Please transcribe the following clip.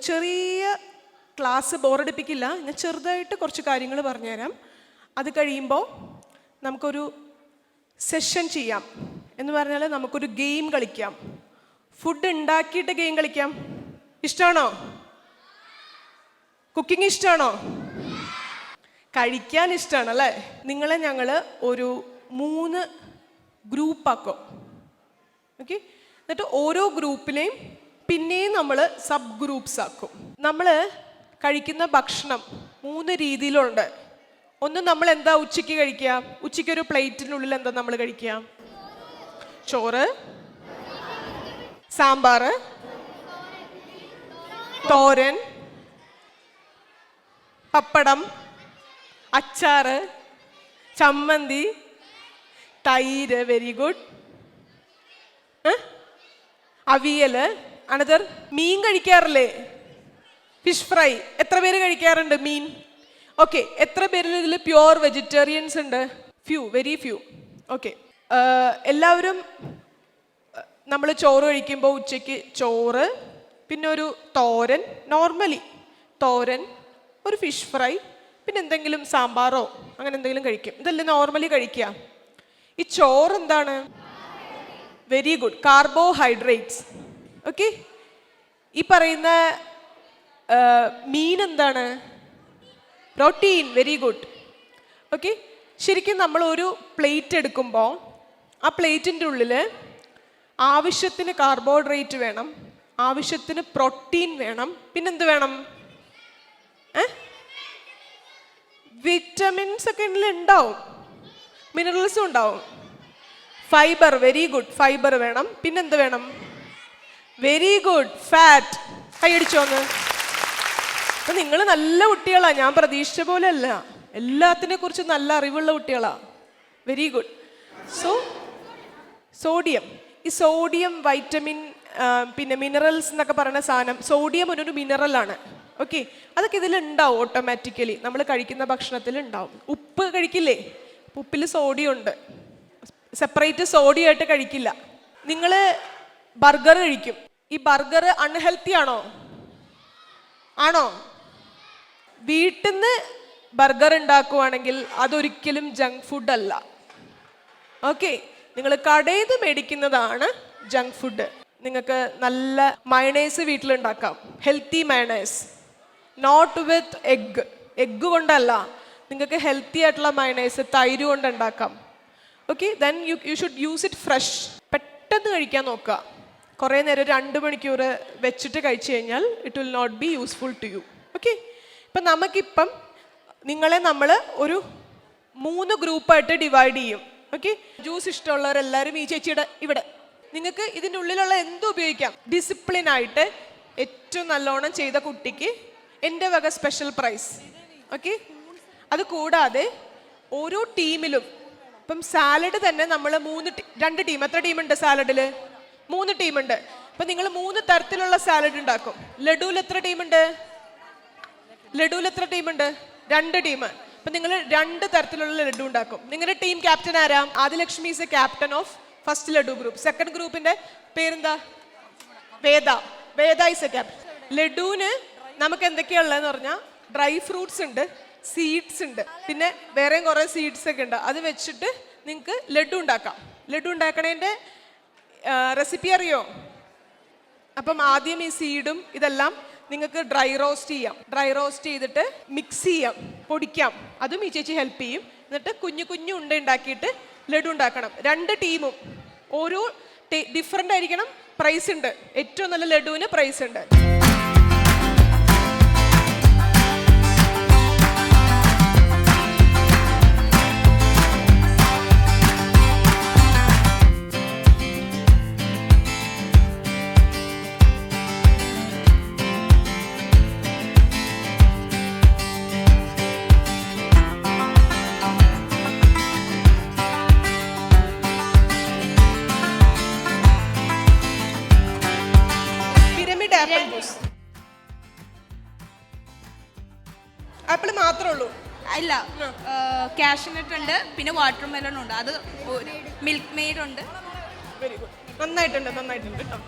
ചെറിയ ക്ലാസ് ബോറടിപ്പിക്കില്ല. ഞാൻ ചെറുതായിട്ട് കുറച്ച് കാര്യങ്ങൾ പറഞ്ഞുതരാം. അത് കഴിയുമ്പോൾ നമുക്കൊരു സെഷൻ ചെയ്യാം. എന്ന് പറഞ്ഞാൽ നമുക്കൊരു ഗെയിം കളിക്കാം. ഫുഡ് ഉണ്ടാക്കിയിട്ട് ഗെയിം കളിക്കാം. ഇഷ്ടമാണോ കുക്കിംഗ് ഇഷ്ടമാണോ കഴിക്കാൻ ഇഷ്ടമാണ് അല്ലേ? നിങ്ങളെ ഞങ്ങൾ ഒരു മൂന്ന് ഗ്രൂപ്പാക്കും. ഓക്കെ? എന്നിട്ട് ഓരോ ഗ്രൂപ്പിനെയും പിന്നെയും നമ്മൾ സബ് ഗ്രൂപ്പ്സ് ആക്കും. നമ്മൾ കഴിക്കുന്ന ഭക്ഷണം മൂന്ന് രീതിയിലുണ്ട്. ഒന്ന് നമ്മൾ എന്താ ഉച്ചയ്ക്ക് കഴിക്കുക? ഉച്ചയ്ക്ക് ഒരു പ്ലേറ്റിനുള്ളിൽ എന്താ നമ്മൾ കഴിക്കുക? ചോറ് സാമ്പാർ തോരൻ പപ്പടം അച്ചാറ് ചമ്മന്തി തൈര് വെരി ഗുഡ്. അവിയൽ അനദർ മീൻ കഴിക്കാറില്ലേ? ഫിഷ് ഫ്രൈ എത്ര പേര് കഴിക്കാറുണ്ട് മീൻ? ഓക്കെ എത്ര പേരിൽ ഇതിൽ പ്യുവർ വെജിറ്റേറിയൻസ് ഉണ്ട്? ഫ്യൂ വെരി ഫ്യൂ ഓക്കെ എല്ലാവരും നമ്മൾ ചോറ് കഴിക്കുമ്പോൾ ഉച്ചയ്ക്ക് ചോറ് പിന്നെ ഒരു തോരൻ നോർമലി തോരൻ ഒരു ഫിഷ് ഫ്രൈ പിന്നെ എന്തെങ്കിലും സാമ്പാറോ അങ്ങനെ എന്തെങ്കിലും കഴിക്കും. ഇതല്ലേ നോർമലി കഴിക്കുക. ഈ ചോറ് എന്താണ്? വെരി ഗുഡ് കാർബോഹൈഡ്രേറ്റ്സ് ഓക്കെ ഈ പറയുന്ന മീൻ എന്താണ്? Protein very good. ഓക്കെ ശരിക്കും നമ്മൾ ഒരു പ്ലേറ്റ് എടുക്കുമ്പോൾ ആ പ്ലേറ്റിന്റെ ഉള്ളിൽ ആവശ്യത്തിന് കാർബോഹൈഡ്രേറ്റ് വേണം ആവശ്യത്തിന് പ്രോട്ടീൻ വേണം പിന്നെന്ത് വേണം? വിറ്റമിൻസ് ഒക്കെ ഉണ്ടാവും. മിനറൽസും ഉണ്ടാവും. Fibre very good. ഫൈബർ വേണം. പിന്നെന്ത് വേണം? വെരി ഗുഡ് ഫാറ്റ് കൈയടിച്ചോന്ന് അപ്പൊ നിങ്ങൾ നല്ല കുട്ടികളാ. ഞാൻ പ്രതീക്ഷിച്ച പോലെ അല്ല എല്ലാത്തിനെ കുറിച്ച് നല്ല അറിവുള്ള കുട്ടികളാ. വെരി ഗുഡ് സോ സോഡിയം ഈ സോഡിയം വൈറ്റമിൻ പിന്നെ മിനറൽസ് എന്നൊക്കെ പറയുന്ന സാധനം സോഡിയം ഒരു മിനറലാണ് ഓക്കെ അതൊക്കെ ഇതിലുണ്ടാവും ഓട്ടോമാറ്റിക്കലി നമ്മൾ കഴിക്കുന്ന ഭക്ഷണത്തിൽ ഉണ്ടാവും. ഉപ്പ് കഴിക്കില്ലേ? ഉപ്പിൽ സോഡിയം ഉണ്ട്. സെപ്പറേറ്റ് സോഡിയം ആയിട്ട് കഴിക്കില്ല. നിങ്ങൾ ബർഗർ കഴിക്കും. ഈ ബർഗർ അൺഹെൽത്തി ആണോ? ആണോ? വീട്ടിൽ നിന്ന് ബർഗർ ഉണ്ടാക്കുവാണെങ്കിൽ അതൊരിക്കലും ജങ്ക് ഫുഡ് അല്ല. ഓക്കെ നിങ്ങൾ കടയിൽ മേടിക്കുന്നതാണ് ജങ്ക് ഫുഡ് നിങ്ങൾക്ക് നല്ല mayonnaise വീട്ടിലുണ്ടാക്കാം. Healthy mayonnaise not with egg egg കൊണ്ടല്ല. നിങ്ങൾക്ക് ഹെൽത്തി ആയിട്ടുള്ള മയണൈസ് തൈര് കൊണ്ട് ഉണ്ടാക്കാം okay then you you should use it fresh പെട്ടെന്ന് കഴിക്കാൻ നോക്കുക. കുറേ നേരം രണ്ട് മണിക്കൂർ വെച്ചിട്ട് കഴിച്ചു കഴിഞ്ഞാൽ it will not be useful to you okay ഇപ്പം നമുക്കിപ്പം നിങ്ങളെ നമ്മൾ ഒരു മൂന്ന് ഗ്രൂപ്പായിട്ട് ഡിവൈഡ് ചെയ്യും. ഓക്കെ ജ്യൂസ് ഇഷ്ടമുള്ളവരെല്ലാവരും ഈ ചേച്ചിയുടെ ഇവിടെ. നിങ്ങൾക്ക് ഇതിന്റെ ഉള്ളിലുള്ള എന്തും ഉപയോഗിക്കാം? ഡിസിപ്ലിൻ ആയിട്ട് ഏറ്റവും നല്ലോണം ചെയ്ത കുട്ടിക്ക് എന്റെ വക സ്പെഷ്യൽ പ്രൈസ് ഓക്കെ അത് കൂടാതെ ഓരോ ടീമിലും ഇപ്പം സാലഡ് തന്നെ നമ്മൾ മൂന്ന് രണ്ട് ടീം എത്ര ടീമുണ്ട് സാലഡിൽ മൂന്ന് ടീമുണ്ട്. അപ്പൊ നിങ്ങൾ മൂന്ന് തരത്തിലുള്ള സാലഡ് ഉണ്ടാക്കും. ലഡുവിൽ എത്ര ടീമുണ്ട്? ലഡുവിൽ എത്ര ടീമുണ്ട്? രണ്ട് ടീം. അപ്പൊ നിങ്ങൾ രണ്ട് തരത്തിലുള്ള ലഡു ഉണ്ടാക്കും. നിങ്ങളുടെ ടീം ക്യാപ്റ്റൻ ആരാ? Adilakshmi is a captain of first laddu group second ഗ്രൂപ്പിന്റെ പേരെന്താ? Veda. Veda is a captain ലഡുവിന് നമുക്ക് എന്തൊക്കെയാ ഉള്ളതെന്ന് പറഞ്ഞാൽ ഡ്രൈ ഫ്രൂട്ട്സ് ഉണ്ട് സീഡ്സ് ഉണ്ട്. പിന്നെ വേറെയും കുറേ സീഡ്സ് ഒക്കെ ഉണ്ട്. അത് വെച്ചിട്ട് നിങ്ങൾക്ക് ലഡു ഉണ്ടാക്കാം. ലഡു ഉണ്ടാക്കണതിന്റെ റെസിപ്പി അറിയോ? അപ്പം ആദ്യം ഈ സീഡും ഇതെല്ലാം നിങ്ങൾക്ക് ഡ്രൈ റോസ്റ്റ് ചെയ്യാം. ഡ്രൈ റോസ്റ്റ് ചെയ്തിട്ട് മിക്സ് ചെയ്യാം പൊടിക്കാം. അതും ഈ ചേച്ചി ഹെൽപ്പ് ചെയ്യും. എന്നിട്ട് കുഞ്ഞു കുഞ്ഞു ഉണ്ട ഉണ്ടാക്കിയിട്ട് ലഡു ഉണ്ടാക്കണം. രണ്ട് ടീമും ഓരോ ഡിഫറെന്റ് ആയിരിക്കണം പ്രൈസ് ഉണ്ട്. ഏറ്റവും നല്ല ലഡുവിന് പ്രൈസ് ഉണ്ട്. ആപ്പിൾ ജ്യൂസ് ആപ്പിൾ മാത്രമേ ഉള്ളൂ. അല്ല കാഷ്നട്ട് ഉണ്ട് പിന്നെ വാട്ടർ മെലൺ ഉണ്ട്. അത് മിൽക്ക് മെയ്ഡ് ഉണ്ട്. വെരി ഗുഡ് നന്നായിട്ടുണ്ട് നന്നായിട്ടുണ്ട്. കേട്ടോ